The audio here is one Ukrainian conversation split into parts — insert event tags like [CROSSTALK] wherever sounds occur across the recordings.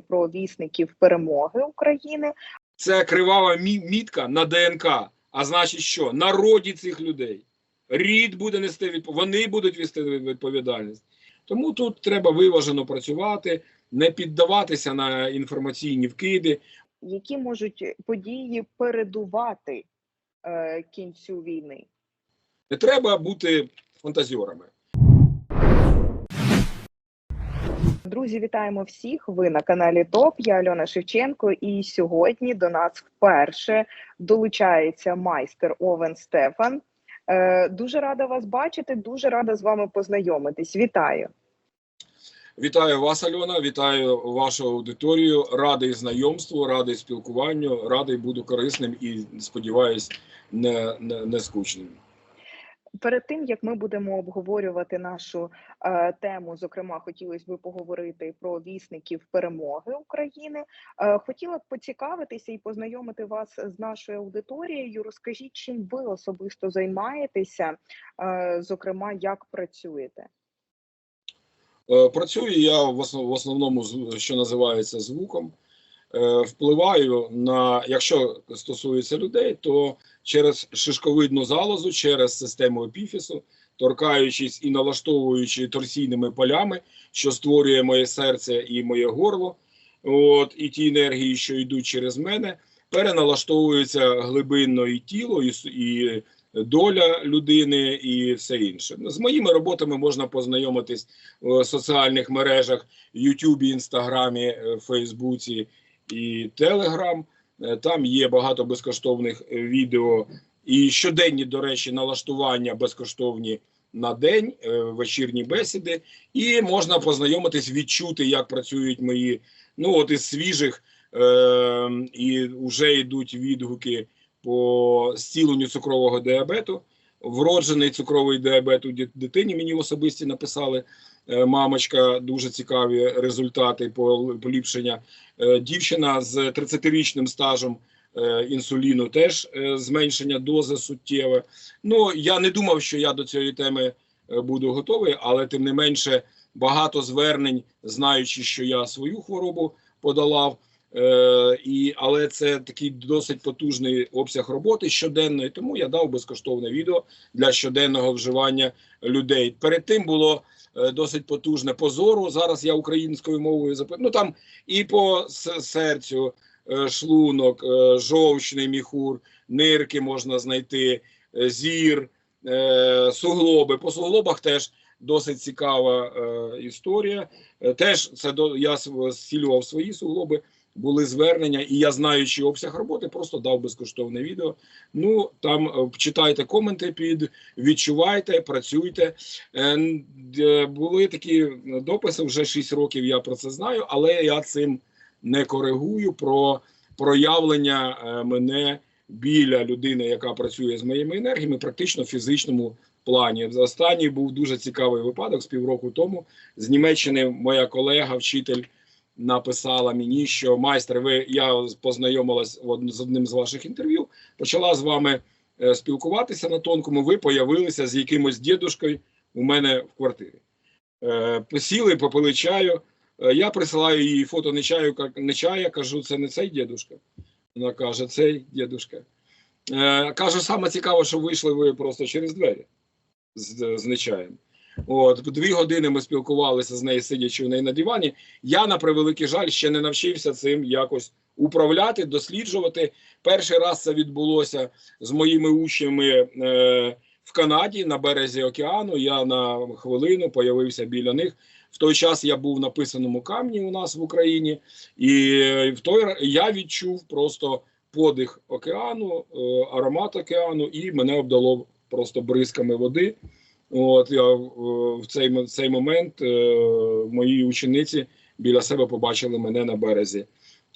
поговорити про вісників перемоги України. Це кривава мітка на ДНК. А значить, що народі цих людей рід буде нести відп... вони будуть вести відповідальність. Тому тут треба виважено працювати, не піддаватися на інформаційні вкиди. Які можуть події передувати е, кінцю війни? Не треба бути фантазіорами. Друзі, вітаємо всіх. Ви на каналі ТОП. Я Альона Шевченко, і сьогодні до нас вперше долучається майстер Овен Стефан. Е, дуже рада вас бачити, дуже рада з вами познайомитись. Вітаю. Вітаю вас, Альона. Вітаю вашу аудиторію. Радий знайомству, радий спілкуванню, радий буду корисним і сподіваюсь, не, не, не скучним. Перед тим як ми будемо обговорювати нашу е, тему, зокрема, хотілося б поговорити про вісників перемоги України. Е, хотіла б поцікавитися і познайомити вас з нашою аудиторією. Розкажіть, чим ви особисто займаєтеся, е, зокрема, як працюєте? Е, Працюю я в основ- в основному, що називається звуком. Е, Впливаю на, якщо стосується людей, то через шишковидну залозу, через систему епіфісу, торкаючись і налаштовуючи торсійними полями, що створює моє серце і моє горло. От і ті енергії, що йдуть через мене, переналаштовуються глибинно і тіло, і, і доля людини, і все інше. З моїми роботами можна познайомитись в соціальних мережах Ютубі, Інстаграмі, е, Фейсбуці і Телеграм. Там є багато безкоштовних е, відео і щоденні, до речі, налаштування безкоштовні на день, е, вечірні бесіди, і можна познайомитись, відчути, як працюють мої. Ну, от із свіжих е, і вже йдуть відгуки по зціленню цукрового діабету. Вроджений цукровий діабет у дитині мені особисті написали. Е, Мамочка, дуже цікаві результати поліпшення. Е, Дівчина з 30-річним стажем е, інсуліну теж зменшення дози суттєве. Ну я не думав, що я до цієї теми буду готовий, але тим не менше багато звернень, знаючи, що я свою хворобу подолав. Е, і, але це такий досить потужний обсяг роботи щоденної, тому я дав безкоштовне відео для щоденного вживання людей. Перед тим було досить потужне позору. Зараз я українською мовою запитую. Ну там і по серцю, е, шлунок, е, жовчний міхур, нирки можна знайти, е, зір, е, суглоби. По суглобах теж досить цікава е, історія. Е, Теж це до я с- зцілював свої суглоби. Були звернення, і я, знаючи обсяг роботи, просто дав безкоштовне відео. Ну там е, читайте коменти під, відчувайте, працюйте. Е, е, Були такі дописи, вже 6 років я про це знаю, але я цим не коригую про проявлення мене біля людини, яка працює з моїми енергіями, практично в фізичному плані. Останній був дуже цікавий випадок з півроку тому. З Німеччини моя колега, вчитель написала мені, що майстер, ви я познайомилась з одним з ваших інтерв'ю, почала з вами е, спілкуватися на тонкому. Ви появилися з якимось дідушкою у мене в квартирі. Е, посіли, попили чаю. Е, я присилаю їй фото не чаю, не чая, кажу, це не цей дідушка. Вона каже, цей дідушка. Кажу, саме цікаво, що вийшли ви просто через двері з, з нечаєм. От дві години ми спілкувалися з нею, сидячи у неї на дивані. Я, на превеликий жаль, ще не навчився цим якось управляти, досліджувати. Перший раз це відбулося з моїми учнями е, в Канаді на березі океану. Я на хвилину появився біля них. В той час я був на писаному камні у нас в Україні, і в той я відчув просто подих океану, е, аромат океану, і мене обдало просто бризками води. От я е, в цей м- цей момент е, мої учениці біля себе побачили мене на березі.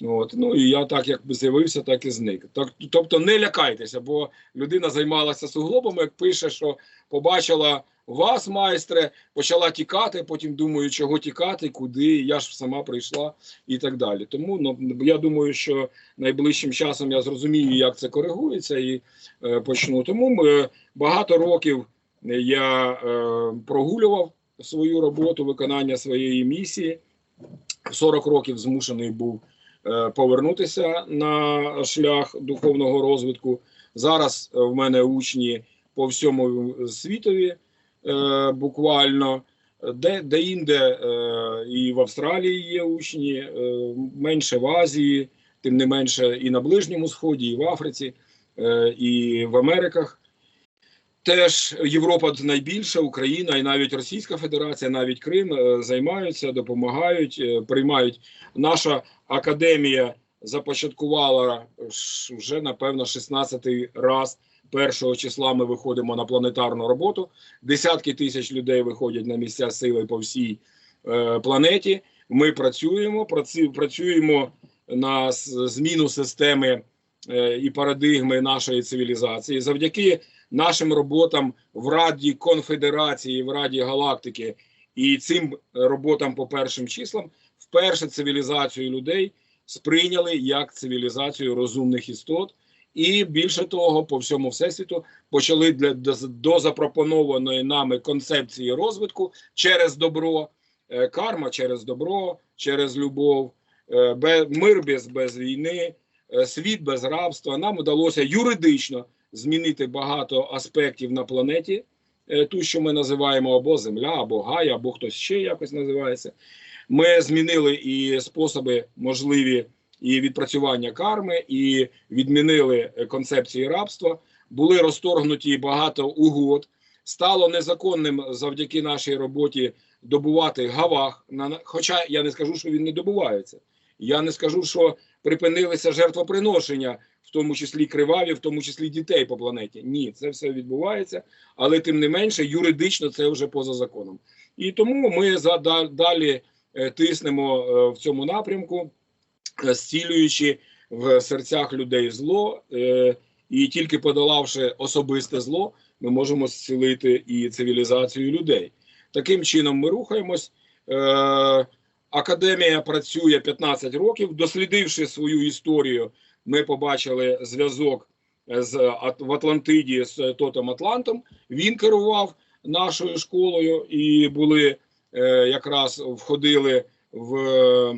От ну і я так як з'явився, так і зник. Так, тобто не лякайтеся, бо людина займалася суглобами, як пише, що побачила вас, майстре, почала тікати. Потім думаю, чого тікати, куди. Я ж сама прийшла і так далі. Тому ну я думаю, що найближчим часом я зрозумію, як це коригується, і е, почну. Тому ми багато років я е, прогулював свою роботу, виконання своєї місії. 40 років змушений був е, повернутися на шлях духовного розвитку. Зараз е, в мене учні по всьому світові буквально. Де, де інде і в Австралії є учні, менше в Азії, тим не менше і на Ближньому Сході, і в Африці, і в Америках. Теж Європа найбільша, Україна і навіть Російська Федерація, навіть Крим е, займаються, допомагають, е, приймають. Наша академія започаткувала вже напевно 16-й раз. Першого числа ми виходимо на планетарну роботу. Десятки тисяч людей виходять на місця сили по всій е, планеті. Ми працюємо, працюємо на зміну системи е, і парадигми нашої цивілізації. Завдяки нашим роботам в Раді Конфедерації, в Раді Галактики і цим роботам по першим числам вперше цивілізацію людей сприйняли як цивілізацію розумних істот. І більше того, по всьому всесвіту почали для до, запропонованої нами концепції розвитку через добро, е, карма через добро, через любов, е, мир без, без війни, е, світ без рабства. Нам вдалося юридично змінити багато аспектів на планеті, е, ту, що ми називаємо або Земля, або Гая, або хтось ще якось називається. Ми змінили і способи можливі і відпрацювання карми, і відмінили концепції рабства. Були розторгнуті багато угод. Стало незаконним завдяки нашій роботі добувати гавах. Хоча я не скажу, що він не добувається. Я не скажу, що припинилися жертвоприношення, в тому числі криваві, в тому числі дітей по планеті. Ні, це все відбувається, але тим не менше, юридично це вже поза законом. І тому ми далі е, тиснемо е, в цьому напрямку, е, зцілюючи в серцях людей зло, і тільки подолавши особисте зло, ми можемо зцілити і цивілізацію людей. Таким чином, ми рухаємось. Академія працює 15 років. Дослідивши свою історію, ми побачили зв'язок з в Атлантиді з Тотом Атлантом. Він керував нашою школою і були е, якраз входили в е,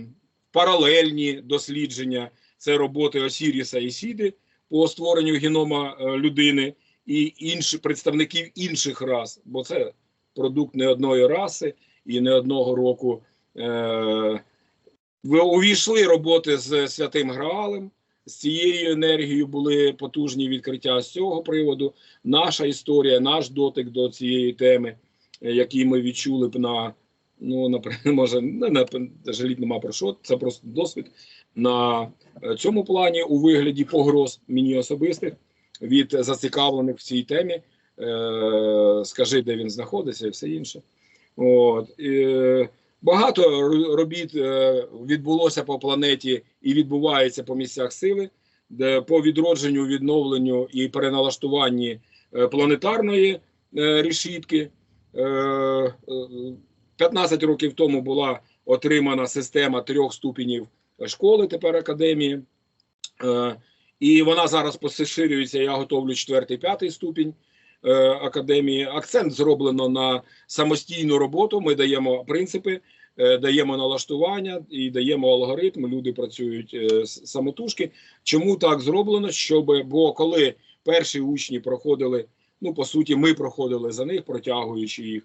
паралельні дослідження. Це роботи Осіріса і Сіди по створенню генома е, людини і інші представників інших рас, бо це продукт не одної раси і не одного року. Е, увійшли роботи з святим Граалем. З цією енергією були потужні відкриття з цього приводу. Наша історія, наш дотик до цієї теми, е, який ми відчули б на ну наприклад, [LAUGHS] може не на жаліть нема про що. Це просто досвід на е, цьому плані у вигляді погроз мені особистих від зацікавлених в цій темі. Е, скажи, де він знаходиться, і все інше. От багато робіт е, відбулося по планеті і відбувається по місцях сили, де по відродженню, відновленню і переналаштуванні е, планетарної е, решітки. Е, е, 15 років тому була отримана система трьох ступенів школи, тепер академії. І вона зараз поширюється. Я готовлю четвертий, п'ятий ступінь е, академії. Акцент зроблено на самостійну роботу. Ми даємо принципи, е, даємо налаштування і даємо алгоритм. Люди працюють е, самотужки. Чому так зроблено? Щоб бо коли перші учні проходили, ну по суті, ми проходили за них, протягуючи їх,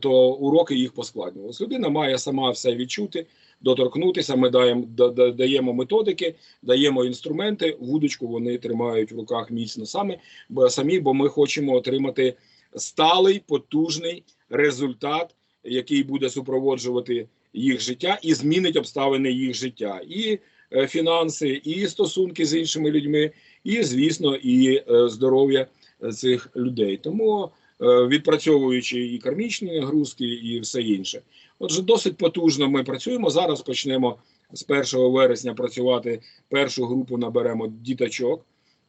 то уроки їх поскладнювалися. Людина має сама все відчути, доторкнутися. Ми даємо да- да- даємо методики, даємо інструменти. Вудочку вони тримають в руках міцно саме самі, бо ми хочемо отримати сталий потужний результат, який буде супроводжувати їх життя і змінить обставини їх життя, і е, фінанси, і стосунки з іншими людьми, і звісно, і е, здоров'я цих людей. Тому е, відпрацьовуючи і кармічні нагрузки, і все інше. Отже, досить потужно ми працюємо. Зараз почнемо з 1 вересня працювати. Першу групу наберемо діточок.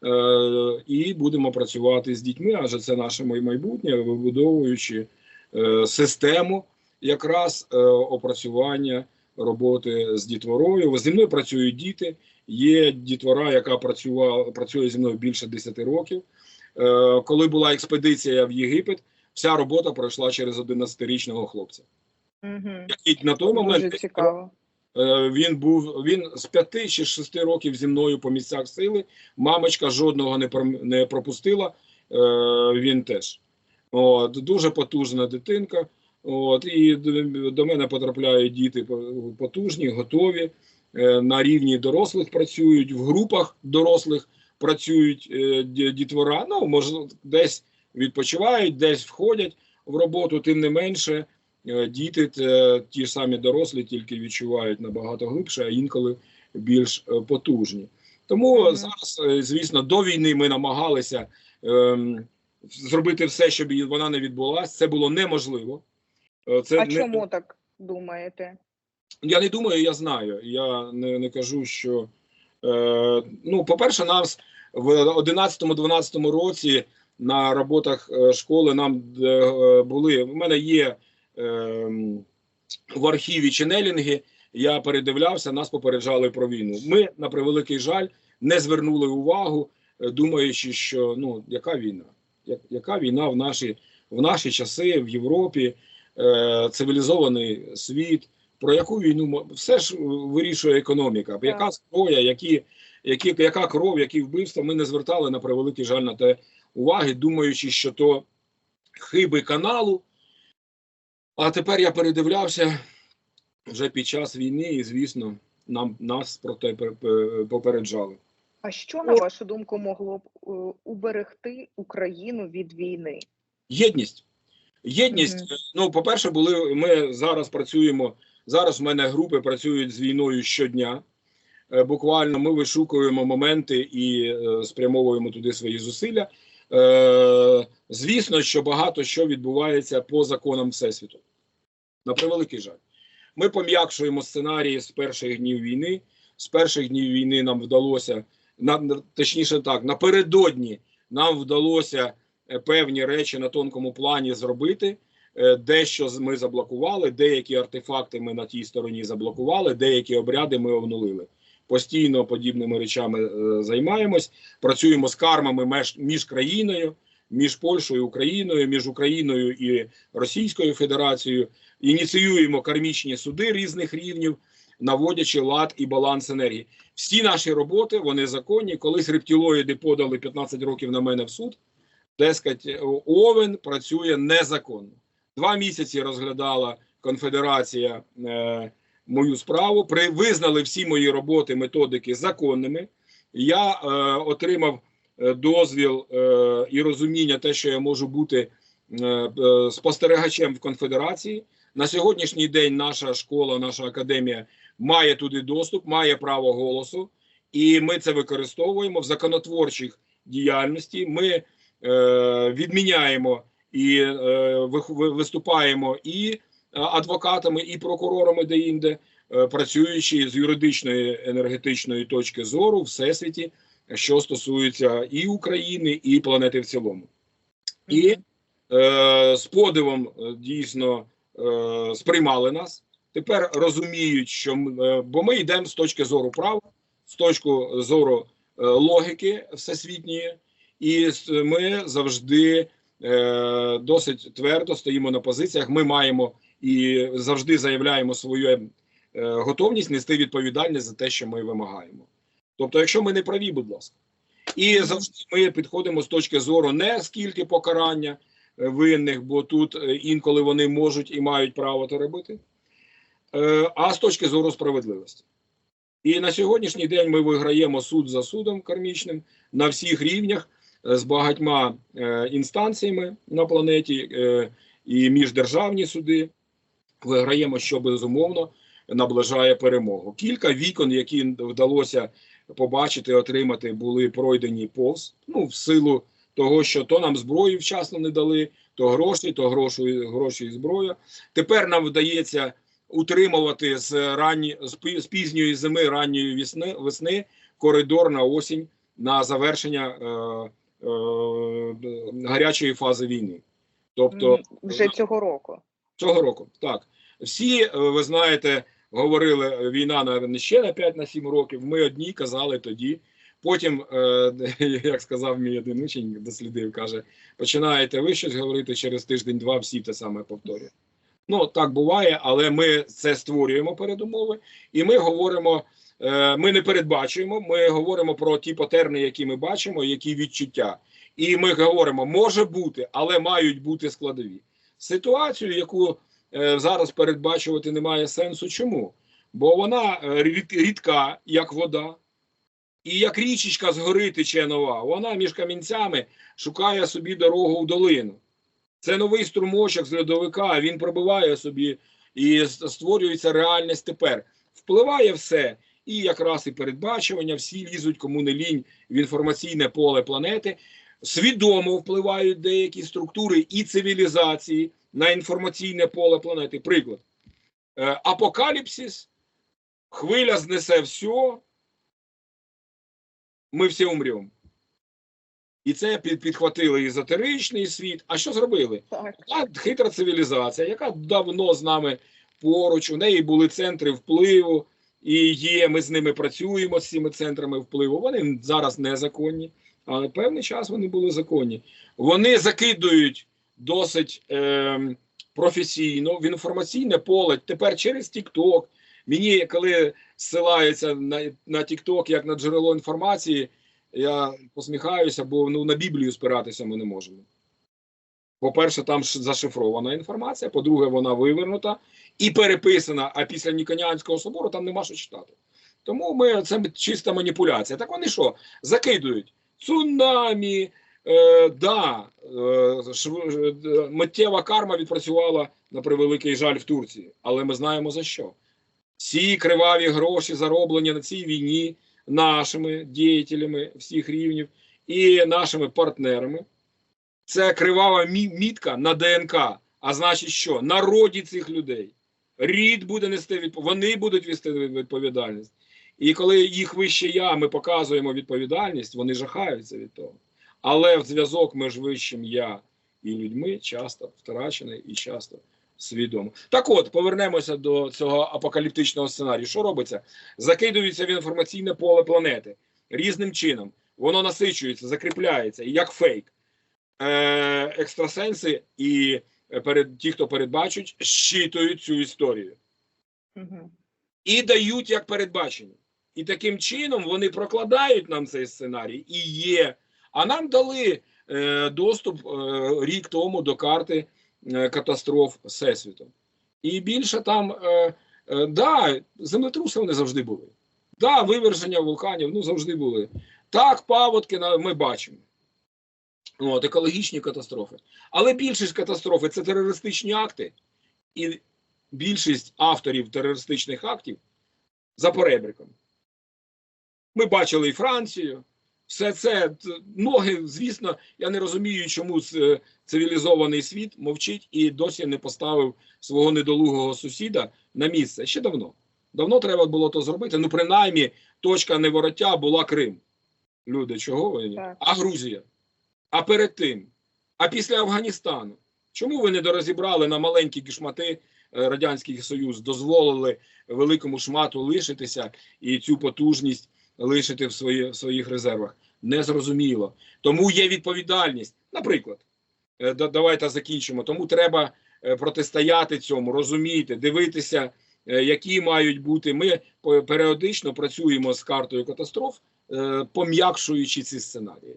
Е, і будемо працювати з дітьми, адже це наше майбутнє, вибудовуючи е, систему якраз е, опрацювання роботи з дітворою. Зі мною працюють діти. Є дітвора, яка працювала працює зі мною більше 10 років. Е, коли була експедиція в Єгипет, вся робота пройшла через 11-річного хлопця, Угу. який на той Дуже момент цікаво. Е, Він був він з п'яти чи шести років зі мною по місцях сили. Мамочка жодного не не пропустила. е, Він теж. От, дуже потужна дитинка. От, і до, мене потрапляють діти по- потужні, готові. е, На рівні дорослих працюють, в групах дорослих працюють дітвора. Ну, можливо, десь відпочивають, десь входять в роботу, тим не менше. Е, Діти ті ж самі дорослі, тільки відчувають набагато глибше, а інколи більш е, потужні. Тому Мгм. зараз, е, звісно, до війни ми намагалися ем, зробити все, щоб вона не відбулася. Це було неможливо. Це А не- чому так думаєте? я не думаю, я знаю. Я не, не кажу, що е, ну, по-перше, нас в 11-12 році на роботах школи нам е, були. У мене є в архіві ченелінги. Я передивлявся, нас попереджали про війну. Ми, на превеликий жаль, не звернули увагу, е, думаючи, що ну яка війна? Я- Яка війна в наші, в наші часи в Європі, е, цивілізований світ? Про яку війну все ж вирішує економіка? Яка зброя, які, які, яка кров, які вбивства? Ми не звертали на превеликий жаль на те уваги, думаючи, що то хиби каналу. А тепер я передивлявся вже під час війни, і звісно, нам нас про те пер- пер- попереджали. А що, на вашу думку, могло б е, уберегти Україну від війни? Єдність. Єдність. Мгм. Ну, по-перше, були ми зараз працюємо. Зараз в мене групи працюють з війною щодня. Е, Буквально ми вишукуємо моменти і спрямовуємо туди свої зусилля. Звісно, що багато що відбувається по законам Всесвіту. На превеликий жаль. Ми пом'якшуємо сценарії з перших днів війни. З перших днів війни нам вдалося, на, точніше так, напередодні нам вдалося е, певні речі на тонкому плані зробити. Е, Дещо ми заблокували, деякі артефакти ми на тій стороні заблокували, деякі обряди ми обнулили. Постійно подібними речами е, займаємось. Працюємо з кармами між країною, між Польщею, і Україною, між Україною і Російською Федерацією. Ініціюємо кармічні суди різних рівнів, наводячи лад і баланс енергії. Всі наші роботи вони законні. Колись рептилоїди подали 15 років на мене в суд. Дескать, Овен працює незаконно. Два місяці розглядала конфедерація е, мою справу. При визнали всі мої роботи, методики законними. Я е, отримав дозвіл е, і розуміння, те, що я можу бути е, е, спостерігачем в конфедерації. На сьогоднішній день наша школа, наша академія має туди доступ, має право голосу, і ми це використовуємо в законотворчих діяльності. Ми е, відміняємо і е, виступаємо і е, адвокатами, і прокурорами де-інде, е, працюючи з юридичної енергетичної точки зору всесвіті, що стосується і України, і планети в цілому. І е, з подивом е, дійсно е, сприймали нас. Тепер розуміють, що м- е, бо ми йдемо з точки зору права, з точки зору е, логіки всесвітньої, і ми завжди е, досить твердо стоїмо на позиціях. Ми маємо і завжди заявляємо свою е, готовність нести відповідальність за те, що ми вимагаємо. Тобто, якщо ми не праві, будь ласка. І завжди ми підходимо з точки зору не скільки покарання е, винних, бо тут е, інколи вони можуть і мають право це робити, е, а з точки зору справедливості. І на сьогоднішній день ми виграємо суд за судом кармічним на всіх рівнях з багатьма інстанціями на планеті і міждержавні суди. Виграємо, що безумовно наближає перемогу. Кілька вікон, які вдалося побачити, отримати, були пройдені повз. Ну, в силу того, що то нам зброю вчасно не дали, то гроші, то гроші, гроші і зброя. Тепер нам вдається утримувати з ранні з, пізньої зими, ранньої весни, весни коридор на осінь на завершення е, е, гарячої фази війни. Тобто вже цього року. Цього року, так. Всі, е, ви знаєте, говорили, е, війна на ще на 5-7 років. Ми одні казали тоді. Потім, е, [LAUGHS] як сказав мій один учень, дослідив, каже: починаєте ви щось говорити через тиждень-два, всі те саме повторюють. Ну так буває, але ми це створюємо передумови, і ми говоримо. е, Ми не передбачуємо, ми говоримо про ті патерни, які ми бачимо, які відчуття. І ми говоримо, може бути, але мають бути складові. Ситуацію, яку зараз передбачувати немає сенсу. Чому? Бо вона е, рідка, як вода, і як річечка з гори тече нова. Вона між камінцями шукає собі дорогу в долину. Це новий струмочок з льодовика, він пробиває собі і створюється реальність тепер. Впливає все, і якраз і передбачування, всі лізуть, кому не лінь в інформаційне поле планети. Свідомо впливають деякі структури і цивілізації на інформаційне поле планети. Приклад. Е, Апокаліпсис, хвиля знесе все, ми всі умремо. І це під, підхватили езотеричний світ. А що зробили? Та хитра цивілізація, яка давно з нами поруч, у неї були центри впливу, і є, ми з ними працюємо з цими центрами впливу. Вони зараз незаконні, але певний час вони були законні. Вони закидують досить е, професійно в інформаційне поле. Тепер через TikTok. Мені, коли зсилаються на, на TikTok як на джерело інформації, я посміхаюся, бо ну, на Біблію спиратися ми не можемо. По-перше, там зашифрована інформація, по-друге, вона вивернута і переписана, а після Ніконянського собору там нема що читати. Тому ми це чиста маніпуляція. Так вони що? Закидують цунамі, е, да, е, е, миттєва карма відпрацювала на превеликий жаль в Турції, але ми знаємо за що. Ці криваві гроші зароблені на цій війні нашими діятелями всіх рівнів і нашими партнерами. Це кривава мітка на ДНК. А значить, що народі цих людей рід буде нести відповідальність, вони будуть вести відповідальність. І коли їх вище я, ми показуємо відповідальність, вони жахаються від того. Але в зв'язок між вищим я і людьми часто втрачений і часто свідомо. Так от, повернемося до цього апокаліптичного сценарію. Що робиться? Закидується в інформаційне поле планети різним чином. Воно насичується, закріпляється, і як фейк. Е, екстрасенси і е, перед, ті, хто передбачуть, щитують цю історію Угу. і дають як передбачення. І таким чином вони прокладають нам цей сценарій і є. А нам дали е, доступ е, рік тому до карти е, катастроф Всесвіту. І більше там, е, е, да, землетруси вони завжди були. Да, виверження вулканів ну, завжди були. Так, паводки ми бачимо. От, екологічні катастрофи. Але більшість катастрофи це терористичні акти, і більшість авторів терористичних актів за поребриком. Ми бачили і Францію. Все це ноги, звісно, я не розумію, чому цивілізований світ мовчить і досі не поставив свого недолугого сусіда на місце. Ще давно. Давно треба було то зробити. Ну, принаймні, точка невороття була Крим. Люди, чого ви? Так. А Грузія? А перед тим? А після Афганістану? Чому ви не дорозібрали на маленькі кішмати е, Радянський Союз, дозволили великому шмату лишитися і цю потужність лишити в, свої, в своїх резервах? Незрозуміло. Тому є відповідальність. Наприклад, е, давайте закінчимо. Тому треба е, протистояти цьому, розуміти, дивитися, е, які мають бути. Ми періодично працюємо з картою катастроф, пом'якшуючи ці сценарії.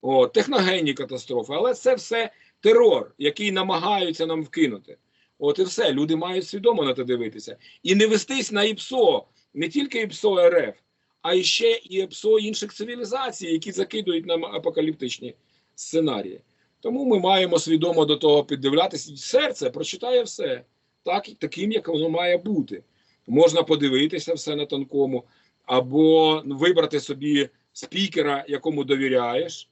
О, техногенні катастрофи, але це все терор, який намагаються нам вкинути. От і все. Люди мають свідомо на це дивитися. І не вестись на ІПСО, не тільки ІПСО РФ, а ще і ІПСО інших цивілізацій, які закидують нам апокаліптичні сценарії. Тому ми маємо свідомо до того піддивлятися. Серце прочитає все так, таким, як воно має бути. Можна подивитися все на тонкому, або вибрати собі спікера, якому довіряєш,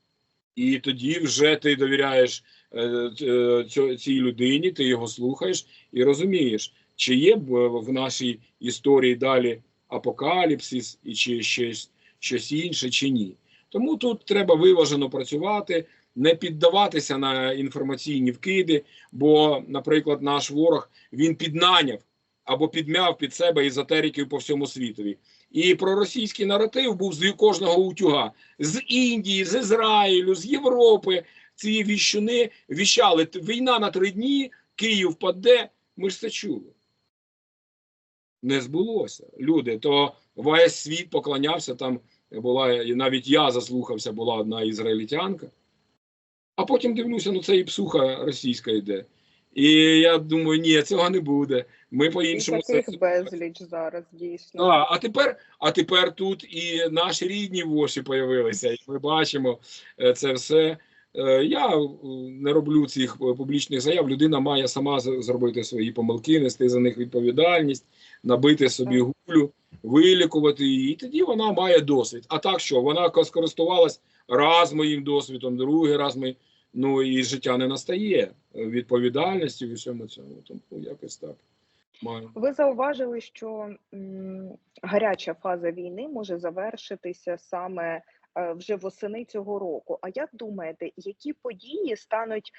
і тоді вже ти довіряєш е, е, цій людині, ти його слухаєш і розумієш, чи є в нашій історії далі апокаліпсис, і чи щось, щось інше, чи ні. Тому тут треба виважено працювати, не піддаватися на інформаційні вкиди, бо, наприклад, наш ворог він піднаняв або підмяв під себе езотериків по всьому світові. І проросійський наратив був з кожного утюга з Індії, з Ізраїлю, з Європи. Ці віщуни віщали війна на три дні, Київ паде. Ми ж це чули. Не збулося. Люди, то весь світ поклонявся, там була, і навіть я заслухався, була одна ізраїльтянка. А потім дивлюся, ну це і псуха російська йде. І я думаю, ні, цього не буде. Ми по-іншому це безліч зараз дійсно. а, а тепер, а тепер тут і наші рідні воші появилися, і ми бачимо е, це все. Е, Я е, не роблю цих публічних заяв. Людина має сама зробити свої помилки, нести за них відповідальність, набити собі гулю, вилікувати її. І тоді вона має досвід. А так що вона ко- скористувалась раз моїм досвідом, другий раз ми. Ну і життя не настає відповідальності в усьому цьому. Тому якось так. Ви зауважили, що м, гаряча фаза війни може завершитися саме е, вже восени цього року. А як думаєте, які події стануть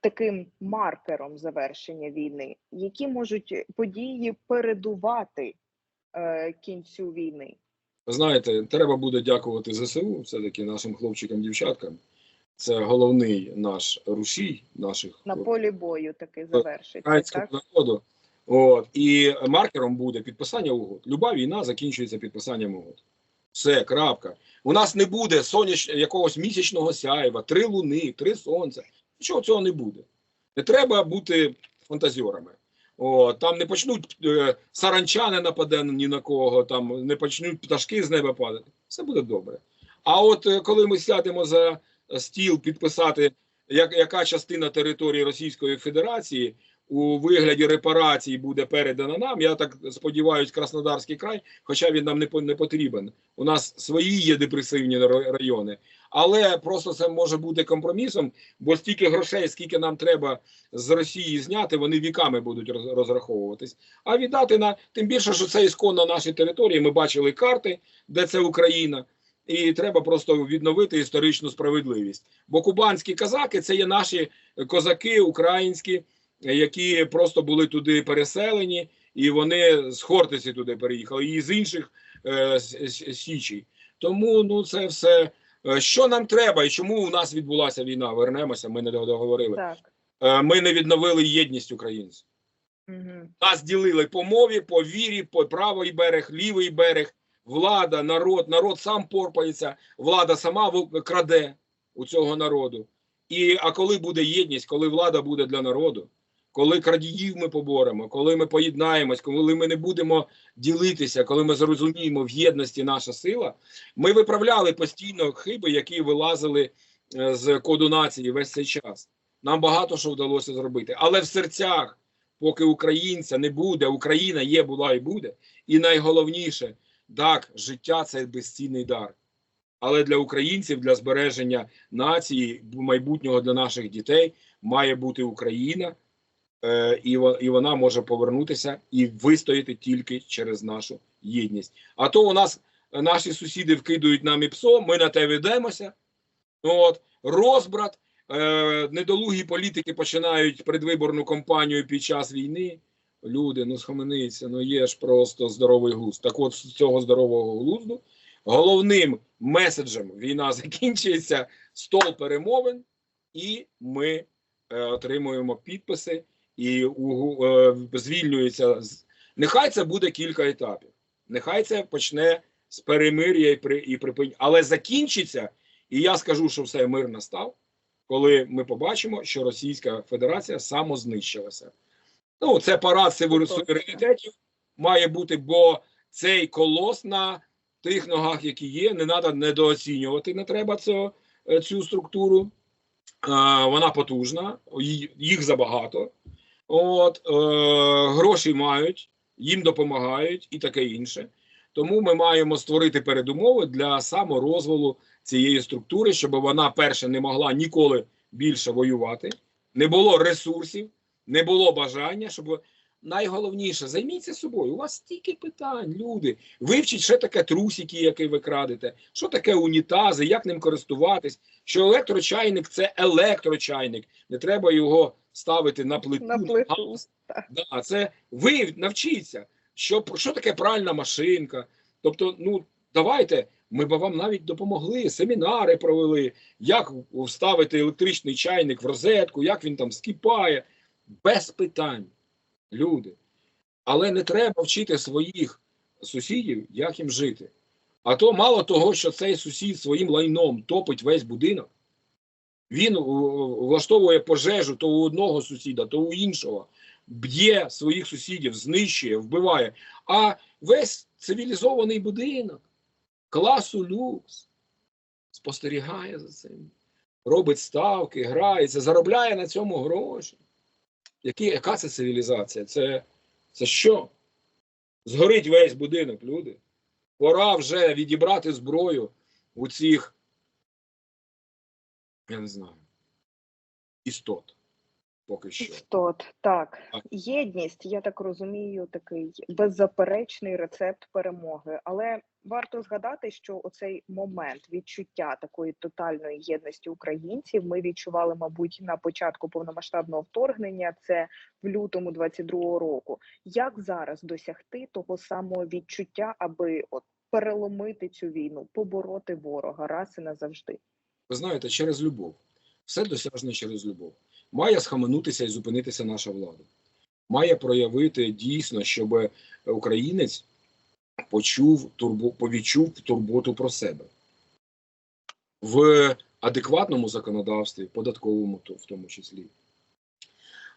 таким маркером завершення війни? Які можуть події передувати е, кінцю війни? Знаєте, треба буде дякувати ЗСУ, все-таки нашим хлопчикам, дівчаткам. Це головний наш рушій наших На полі бою таки завершиться, так? народу. От і маркером буде підписання угод. Люба війна закінчується підписанням угод. Все, крапка. У нас не буде соняч якогось місячного сяйва, три луни, три сонця. Нічого цього не буде. Не треба бути фантазіорами. О, там не почнуть е, саранча не нападе ні на кого, там не почнуть пташки з неба падати. Все буде добре. А от е, коли ми сядемо за стіл підписати, як, яка частина території Російської Федерації у вигляді репарацій буде передана нам, я так сподіваюся, Краснодарський край, хоча він нам не, не потрібен. У нас свої є депресивні ра- райони, але просто це може бути компромісом, бо стільки грошей, скільки нам треба з Росії зняти, вони віками будуть роз- розраховуватись. А віддати на тим більше, що це ісконно наші території. Ми бачили карти, де це Україна. І треба просто відновити історичну справедливість. Бо кубанські казаки це є наші козаки українські, які просто були туди переселені, і вони з Хортиці туди переїхали, і з інших е, с- с- Тому ну це все. Е, Що нам треба, і чому у нас відбулася війна? Вернемося, ми не договорили. Так. Е, Ми не відновили єдність українців. Угу. Нас ділили по мові, по вірі, по правий берег, лівий берег, влада, народ. Народ сам порпається, влада сама краде у цього народу. І а коли буде єдність, коли влада буде для народу, коли крадіїв ми поборемо, коли ми поєднаємось, коли ми не будемо ділитися, коли ми зрозуміємо в єдності наша сила, ми виправляли постійно хиби, які вилазили е, з коду нації весь цей час. Нам багато що вдалося зробити, але в серцях поки українця не буде, Україна є, була і буде. І найголовніше, так, життя це безцінний дар. Але для українців, для збереження нації, майбутнього для наших дітей має бути Україна, і, і вона може повернутися і вистояти тільки через нашу єдність. А то у нас е, наші сусіди вкидують нам і псо, ми на те ведемося. От, розбрат, е, недолугі політики починають предвиборну кампанію під час війни. Люди, ну схаменіться, ну є ж просто здоровий глузд. Так от з цього здорового глузду головним меседжем війна [LAUGHS] закінчується, стол перемовин, і ми е, отримуємо підписи і угу- е, звільнюється. Нехай це буде кілька етапів. Нехай це почне з перемир'я і, при, і припинення. Але закінчиться, і я скажу, що все мир настав, коли ми побачимо, що Російська Федерація самознищилася. Ну, це парад сиву- суверенітетів має бути, бо цей колос на тих ногах, які є, не треба недооцінювати, не треба цього, е, цю структуру. Вона потужна, їх забагато. От, е, гроші мають, їм допомагають і таке інше. Тому ми маємо створити передумови для саморозволу цієї структури, щоб вона перше не могла ніколи більше воювати, не було ресурсів, не було бажання, щоб найголовніше займіться собою. У вас стільки питань, люди. Вивчіть, що таке трусики, які ви крадете, що таке унітази, як ним користуватись. Що електрочайник це електрочайник. Не треба його ставити на плиту. На плиту. Да, це ви навчіться, що, що таке пральна машинка. Тобто, ну давайте. Ми б вам навіть допомогли, семінари провели, як вставити електричний чайник в розетку, як він там скипає, без питань. Люди. Але не треба вчити своїх сусідів, як їм жити. А то мало того, що цей сусід своїм лайном топить весь будинок, він влаштовує пожежу то у одного сусіда, то у іншого, б'є своїх сусідів, знищує, вбиває. А весь цивілізований будинок класу люкс спостерігає за цим, робить ставки, грається, заробляє на цьому гроші. Які, яка це цивілізація? Це, це що? Згорить весь будинок, люди. Пора вже відібрати зброю у цих, я не знаю, істот. Поки що. Істот, так. Так. Єдність, я так розумію, такий беззаперечний рецепт перемоги. Але варто згадати, що оцей момент відчуття такої тотальної єдності українців ми відчували, мабуть, на початку повномасштабного вторгнення. Це в лютому 22-го року. Як зараз досягти того самого відчуття, аби от переломити цю війну, побороти ворога раз і назавжди? Ви знаєте, через любов. Все досяжне через любов. Має схаменутися і зупинитися наша влада. Має проявити дійсно, щоб українець почув турбу, повідчув турботу про себе в адекватному законодавстві, податковому в тому числі.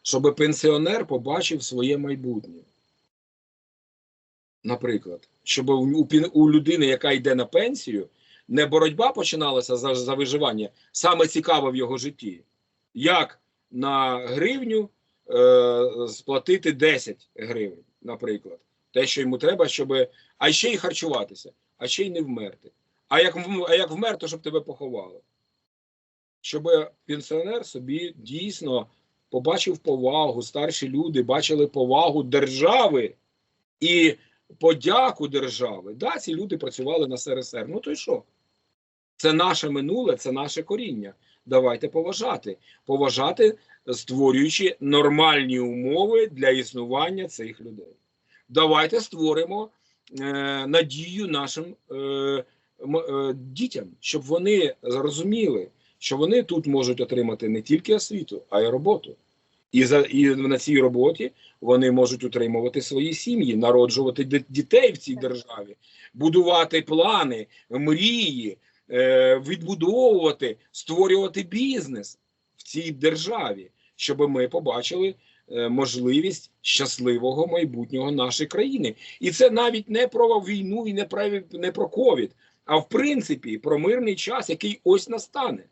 Щоб пенсіонер побачив своє майбутнє. Наприклад, щоб у, у у людини, яка йде на пенсію, не боротьба починалася за, за виживання, саме цікаве в його житті. Як на гривню е, сплатити 10 гривень, наприклад. Те, що йому треба, щоб. А ще й харчуватися, а ще й не вмерти. А як, а як вмер, то щоб тебе поховали. Щоб пенсіонер собі дійсно побачив повагу, старші люди бачили повагу держави і подяку держави. Да, ці люди працювали на СРСР. Ну то й що? Це наше минуле, це наше коріння. Давайте поважати. Поважати, створюючи нормальні умови для існування цих людей. Давайте створимо е, надію нашим е, е, дітям, щоб вони зрозуміли, що вони тут можуть отримати не тільки освіту, а й роботу. І, за, і на цій роботі вони можуть утримувати свої сім'ї, народжувати дітей в цій державі, будувати плани, мрії, е, відбудовувати, створювати бізнес в цій державі, щоб ми побачили можливість щасливого майбутнього нашої країни. І це навіть не про війну і не про, не про ковід, а в принципі про мирний час, який ось настане.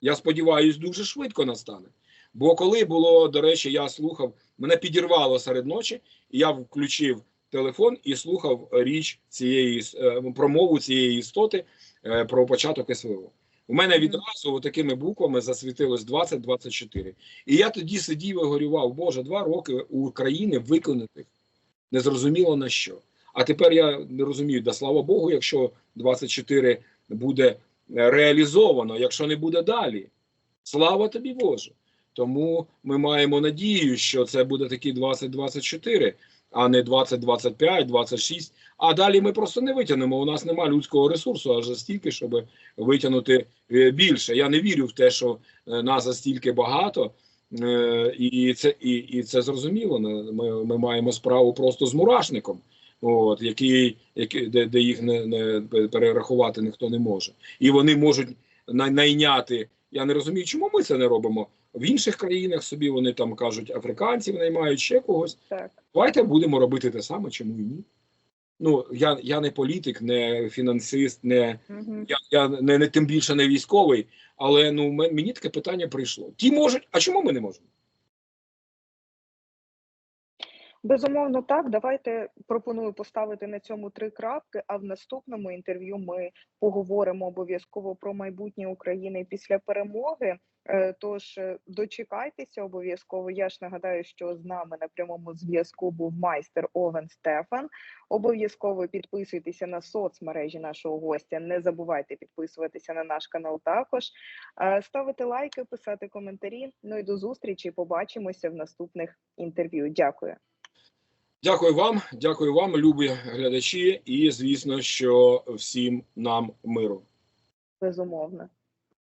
Я сподіваюся, дуже швидко настане. Бо коли було, до речі, я слухав, мене підірвало серед ночі, я включив телефон і слухав річ цієї е, промову цієї істоти е, про початок СВО. У мене відразу такими буквами засвітилось 20-24. І я тоді сидів і горював, Боже, два роки у країни виконатих, незрозуміло на що. А тепер я не розумію, да слава Богу, якщо 24 буде реалізовано, якщо не буде далі. Слава тобі, Боже. Тому ми маємо надію, що це буде такі 20-24, а не 20-25, 26. А далі ми просто не витягнемо. У нас немає людського ресурсу аж стільки, щоб витягнути е, більше. Я не вірю в те, що е, нас стільки багато, е, і це і, і це зрозуміло. Ми, ми маємо справу просто з мурашником, от який, який де, де їх не, не перерахувати ніхто не може, і вони можуть найняти. Я не розумію, чому ми це не робимо. В інших країнах собі вони там кажуть, африканців наймають ще когось. Так. Давайте будемо робити те саме, чому і ні. Ну, я, я не політик, не фінансист, не Мгм. я, я не, не тим більше не військовий, але ну мені таке питання прийшло. Ті можуть, а чому ми не можемо? Безумовно, так. Давайте пропоную поставити на цьому три крапки. А в наступному інтерв'ю ми поговоримо обов'язково про майбутнє України після перемоги. Е, Тож е, дочекайтеся обов'язково. Я ж нагадаю, що з нами на прямому зв'язку був майстер Овен Стефан. Обов'язково підписуйтеся на соцмережі нашого гостя. Не забувайте підписуватися на наш канал також. Е, Ставити лайки, писати коментарі. Ну і до зустрічі. Побачимося в наступних інтерв'ю. Дякую. Дякую вам, дякую вам, любі глядачі, і звісно, що всім нам миру. Безумовно.